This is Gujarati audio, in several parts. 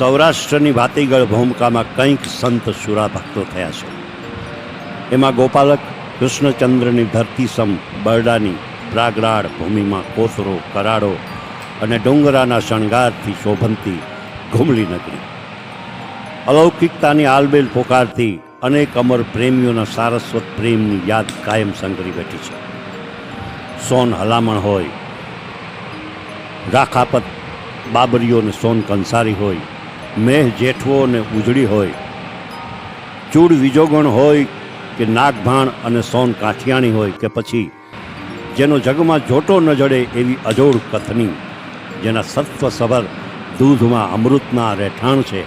સૌરાષ્ટ્રની ભાતીગળ ભૂમિકામાં કંઈક સંત સુરા ભક્તો થયા છે. એમાં ગોપાલક કૃષ્ણચંદ્રની ધરતી સમ બરડાની પ્રાગરાળ ભૂમિમાં કોસરો કરાડો અને ડુંગરાના શણગારથી શોભંતી ઘુમલી નગરી અલૌકિકતાની આલબેલ પોકારથી અનેક અમર પ્રેમીઓના સારસ્વત પ્રેમની યાદ કાયમ સંગરી બેઠી છે. સોન હલામણ હોય, રાખાપત બાબરીઓ ને સોન કંસારી હોય મેહ જેઠવો ને ઉજળી હોય, ચૂડ વિજોગણ હોય કે નાગભાણ અને સોન કાઠિયાણી હોય કે પછી જેનો જગમાં જોટો ન જડે એવી અજોડ કથની, જેના સત્વસભર દૂધમાં અમૃતના રહેઠાણ છે,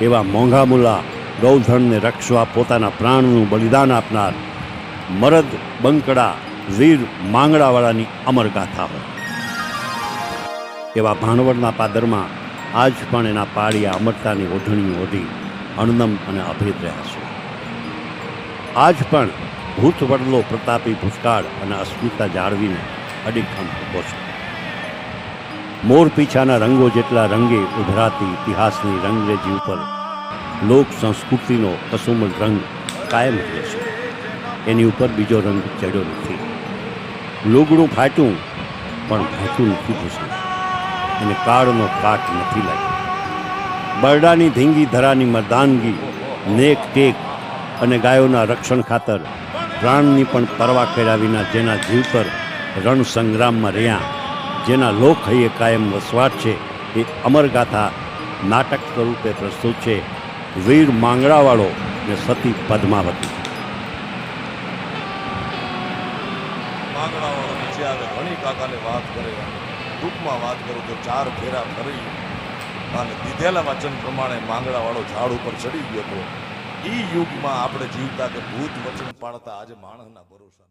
એવા મોંઘા મુલા ગૌધનને રક્ષવા પોતાના પ્રાણનું બલિદાન આપનાર મરદ બંકડા વીર માંગડાવાળાની અમર ગાથા હોય. એવા ભાણવડના પાદરમાં આજ પણ એના પાળિયા અમરતાની ઓઢણી ઓઢી અણનમ અને અભેદ રહ્યા છે. આજ પણ ભૂત વડલો પ્રતાપી ભૂતકાળ અને અસ્મિતા જાળવીને અડીખમ ઊભો છે. મોર પીછાના રંગો જેટલા રંગે ઉભરાતી ઇતિહાસની રંગરેજી ઉપર લોક સંસ્કૃતિનો કસુમલ રંગ કાયમ રહે છે. એની ઉપર બીજો રંગ ચડ્યો નથી. લોગડું ફાટ્યું, પણ ભાચું નથી ભૂષણ અને કાળનો કાટ નથી લાગ્યો. બરડાની ધીંગી ધરાની મરદાનગી, નેક ટેક અને ગાયોના રક્ષણ ખાતર પ્રાણની પણ પરવા કર્યા વિના જેના જીવ પર રણ સંગ્રામમાં રહ્યા, જેના લોક હૈયે કાયમ વસવાટ છે, એ અમરગાથા નાટક સ્વરૂપે પ્રસ્તુત છે, વીર માંગડાવાળો ને સતી પદ્માવતી. કાકાને વાત કરે. ટૂંકમાં વાત કરું તો ચાર ફેરા ફરી અને દીધેલા વચન પ્રમાણે માંગડાવાળો ઝાડ ઉપર ચડી ગયો હતો. એ યુગમાં આપણે જીવતા કે ભૂત વચન પાડતા આજે માણસના ભરોસા